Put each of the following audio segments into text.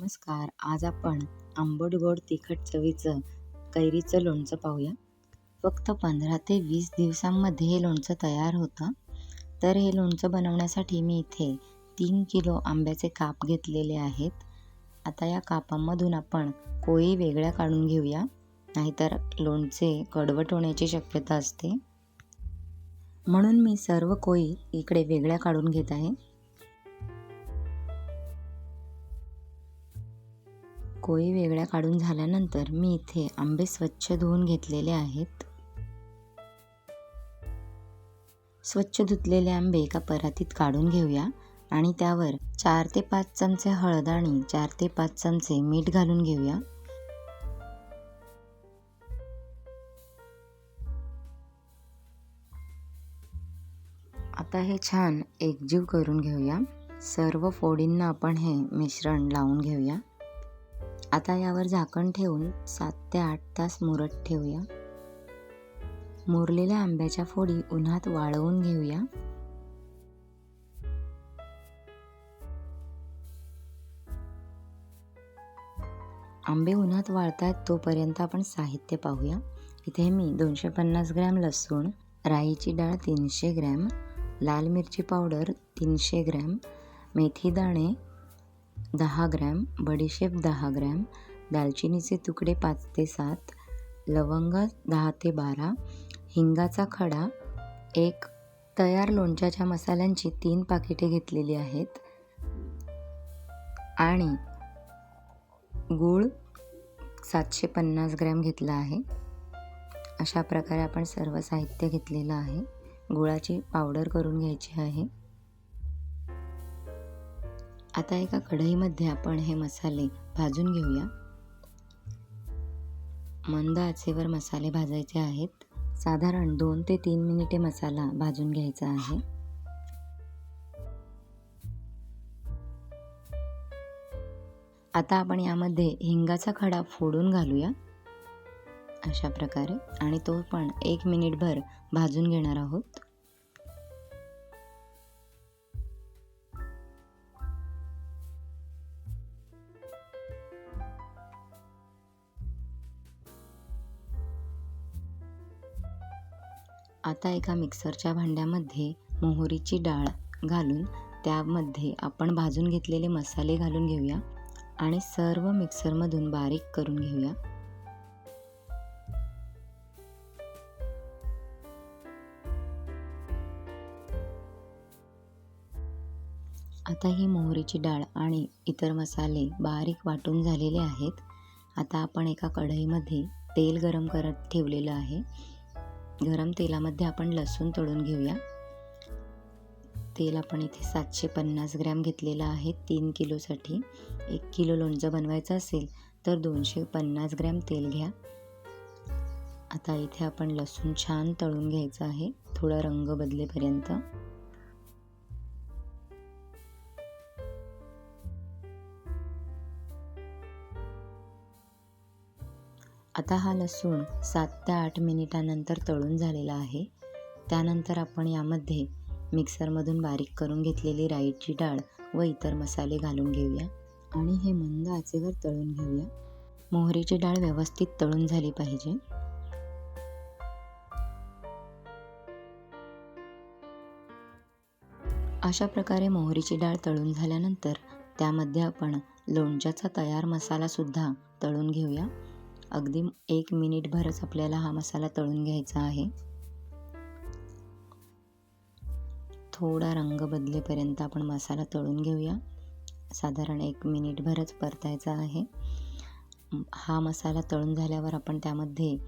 नमस्कार. आज आपण आंबट गोड तिखट चवीचं कैरीचं लोणचं पाहूया. फक्त पंधरा ते वीस दिवसांमध्ये हे लोणचं तयार होतं. तर हे लोणचं बनवण्यासाठी मी इथे तीन किलो आंब्याचे काप घेतलेले आहेत. आता या कापांमधून आपण कोळी वेगळ्या काढून घेऊया. नाहीतर लोणचे कडवट होण्याची शक्यता असते. म्हणून मी सर्व कोळी इकडे वेगळ्या काढून घेत आहे. कोळी वेगळ्या काढून झाल्यानंतर मी इथे आंबे स्वच्छ धुवून घेतलेले आहेत. स्वच्छ धुतलेले आंबे एका परातीत काढून घेऊया आणि त्यावर चार ते पाच चमचे हळद आणि चार ते पाच चमचे मीठ घालून घेऊया. आता हे छान एकजीव करून घेऊया. सर्व फोडींना आपण हे मिश्रण लावून घेऊया. आता यावर झाकण ठेवून सात ते आठ तास मुरत ठेवूया. मुरलेल्या आंब्याच्या फोडी उन्हात वाळवून घेऊया. आंबे उन्हात वाळतात तोपर्यंत आपण साहित्य पाहूया. इथे मी दोनशे पन्नास ग्रॅम लसूण राईची डाळ तीनशे ग्रॅम लाल मिरची पावडर तीनशे ग्रॅम मेथी दाणे दहा ग्रॅम बडीशेप दहा ग्रॅम दालचिनीचे तुकडे पाच ते सात लवंग दहा ते बारा हिंगाचा खडा एक तयार लोणच्याच्या मसाल्यांची तीन पाकिटे घेतलेली आहेत. आणि गूळ सातशे पन्नास ग्रॅम घेतला आहे. अशा प्रकारे आपण सर्व साहित्य घेतलेलं आहे. गुळाची पावडर करून घ्यायची आहे. आता एका कढईमध्ये आपण हे मसाले भाजून घेऊया. मंद आचेवर मसाले भाजायचे आहेत. साधारण दोन ते तीन मिनिटे मसाला भाजून घ्यायचा आहे. आता आपण यामध्ये हिंगाचा खडा फोडून घालूया. अशा प्रकारे. आणि तो पण एक मिनिटभर भाजून घेणार आहोत. आता एका मिक्सरच्या भांड्यामध्ये मोहरीची डाळ घालून त्यामध्ये आपण भाजून घेतलेले मसाले घालून घेऊया आणि सर्व मिक्सरमधून बारीक करून घेऊया. आता ही मोहरीची डाळ आणि इतर मसाले बारीक वाटून झालेले आहेत. आता आपण एका कढईमध्ये तेल गरम करत ठेवलेलं आहे. गरम तेलामध्ये आपण लसूण तळून घेऊया. तेल आपण इथे सातशे पन्नास ग्रॅम घेतलेलं आहे तीन किलोसाठी. एक किलो लोणचं बनवायचं असेल तर दोनशे पन्नास ग्रॅम तेल घ्या. आता इथे आपण लसूण छान तळून घ्यायचं आहे थोडा रंग बदलेपर्यंत. आता हा लसूण सात ते आठ मिनिटानंतर तळून झालेला आहे. त्यानंतर आपण यामध्ये मिक्सरमधून बारीक करून घेतलेली राईची डाळ व इतर मसाले घालून घेऊया आणि हे मंद आचेवर तळून घेऊया. मोहरीची डाळ व्यवस्थित तळून झाली पाहिजे. अशा प्रकारे मोहरीची डाळ तळून झाल्यानंतर त्यामध्ये आपण लोणच्याचा तयार मसालासुद्धा तळून घेऊया. अगदी एक मिनिटभरच आपल्याला हा मसाला तळून घ्यायचा आहे. थोडा रंग बदलेपर्यंत आपण मसाला तळून घेऊया. साधारण एक मिनिटभरच परतायचा आहे. हा मसाला तळून झाल्यावर आपण त्यामध्ये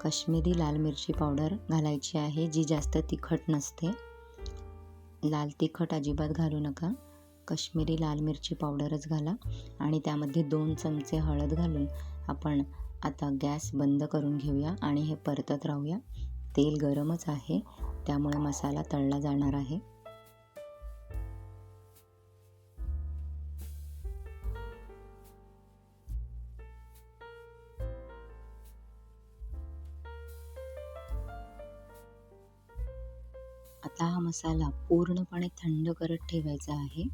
कश्मीरी लाल मिरची पावडर घालायची आहे जी जास्त तिखट नसते. लाल तिखट अजिबात घालू नका. कश्मीरी लाल मिरची पावडरच घाला आणि त्यामध्ये दोन चमचे हळद घालून आपण आता गॅस बंद करून घेऊया आणि हे परतत राहूया. तेल गरमच आहे त्यामुळे मसाला तळला जाणार आहे. आता हा मसाला पूर्णपणे थंड करत ठेवायचा आहे.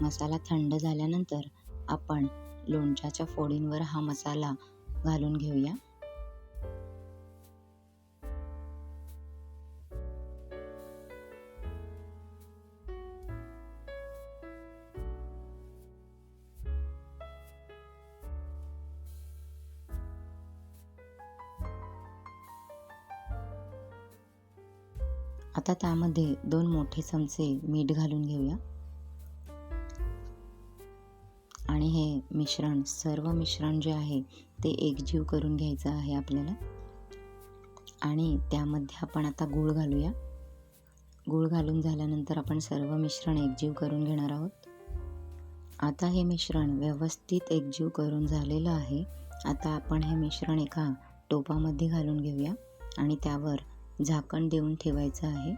मसाला थंड झाल्यानंतर आपण लोणच्याच्या फोडींवर हा मसाला घालून घेऊया. आता त्यामध्ये दोन मोठे चमचे मीठ घालून घेऊया. मिश्रण सर्व मिश्रण जे आहे ते एकजीव करून घ्यायचं आहे आपल्याला. आणि त्यामध्ये आपण आता गूळ घालूया. गूळ घालून झाल्यानंतर आपण सर्व मिश्रण एकजीव करून घेणार आहोत. आता हे मिश्रण व्यवस्थित एकजीव करून झालेलं आहे. आता आपण हे मिश्रण एका टोपामध्ये घालून घेऊया आणि त्यावर झाकण देऊन ठेवायचं आहे.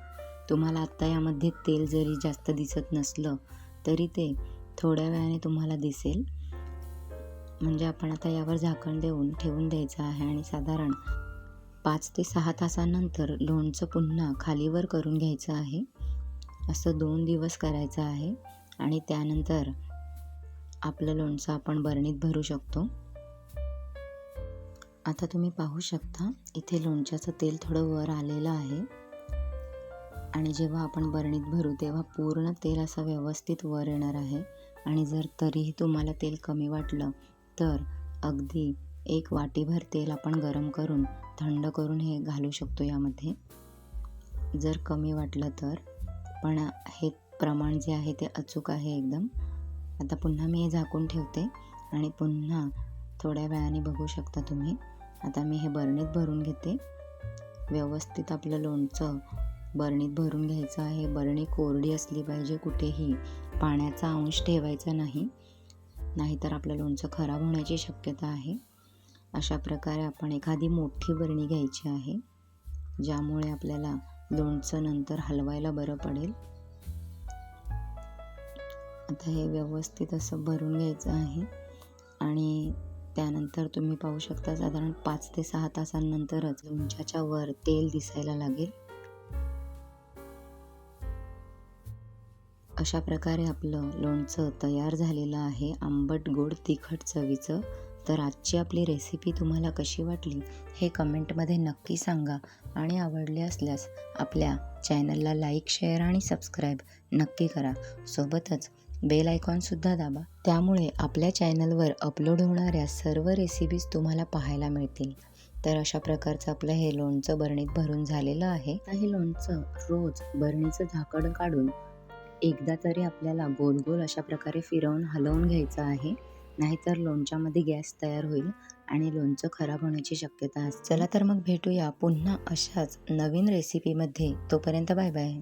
तुम्हाला आत्ता यामध्ये तेल जरी जास्त दिसत नसलं तरी ते थोड्या वेळाने तुम्हाला दिसेल. म्हणजे आपण आता यावर झाकण देऊन ठेवून द्यायचं आहे आणि साधारण पाच ते सहा तासानंतर लोणचं पुन्हा खालीवर करून घ्यायचं आहे. असं दोन दिवस करायचं आहे आणि त्यानंतर आपलं लोणचं आपण बरणीत भरू शकतो. आता तुम्ही पाहू शकता इथे लोणच्याचं तेल थोडं वर आलेलं आहे. आणि जेव्हा आपण बरणीत भरू तेव्हा पूर्ण तेल असं व्यवस्थित वर येणार आहे. आणि जर तरीही तुम्हाला तेल कमी वाटलं तर अगदी एक वाटीभर तेल आपण गरम करून थंड करून हे घालू शकतो यामध्ये. जर कमी वाटलं तर. पण हे प्रमाण जे आहे ते अचूक आहे एकदम. आता पुन्हा मी हे झाकून ठेवते आणि पुन्हा थोड्या वेळाने बघू शकता तुम्ही. आता मी हे बरणीत भरून घेते. व्यवस्थित आपलं लोणचं बरणीत भरून घ्यायचं आहे. बरणी कोरडी असली पाहिजे कुठेही. पाण्याचा अंश ठेवायचा नाही. नाहीतर आपलं लोणचं खराब होण्याची शक्यता आहे. अशा प्रकारे आपण एखादी मोठी बरणी घ्यायची आहे ज्यामुळे आपल्याला लोणचं नंतर हलवायला बरं पडेल. आता हे व्यवस्थित असं भरून घ्यायचं आहे आणि त्यानंतर तुम्ही पाहू शकता साधारण पाच ते सहा तासांनंतरच लोणच्याच्या वर तेल दिसायला लागेल. अशा प्रकारे आपलं लोणचं तयार झालेलं आहे. आंबट गोड तिखट चवीचं. तर आजची आपली रेसिपी तुम्हाला कशी वाटली हे कमेंटमध्ये नक्की सांगा. आणि आवडले असल्यास आपल्या चॅनलला लाईक शेअर आणि सबस्क्राईब नक्की करा. सोबतच बेल आयकॉनसुद्धा दाबा. त्यामुळे आपल्या चॅनलवर अपलोड होणाऱ्या सर्व रेसिपीज तुम्हाला पाहायला मिळतील. तर अशा प्रकारचं आपलं हे लोणचं बरणीत भरून झालेलं आहे. हे लोणचं रोज बरणीचं झाकण काढून एकदा तरी आपल्याला गोल गोल अशा प्रकारे फिरवून हलवून घ्यायचं आहे. नाहीतर लोणच्यामध्ये गॅस तयार होईल आणि लोणचं खराब होण्याची शक्यता असते. चला तर मग भेटूया पुन्हा अशाच नवीन रेसिपीमध्ये तोपर्यंत बाय बाय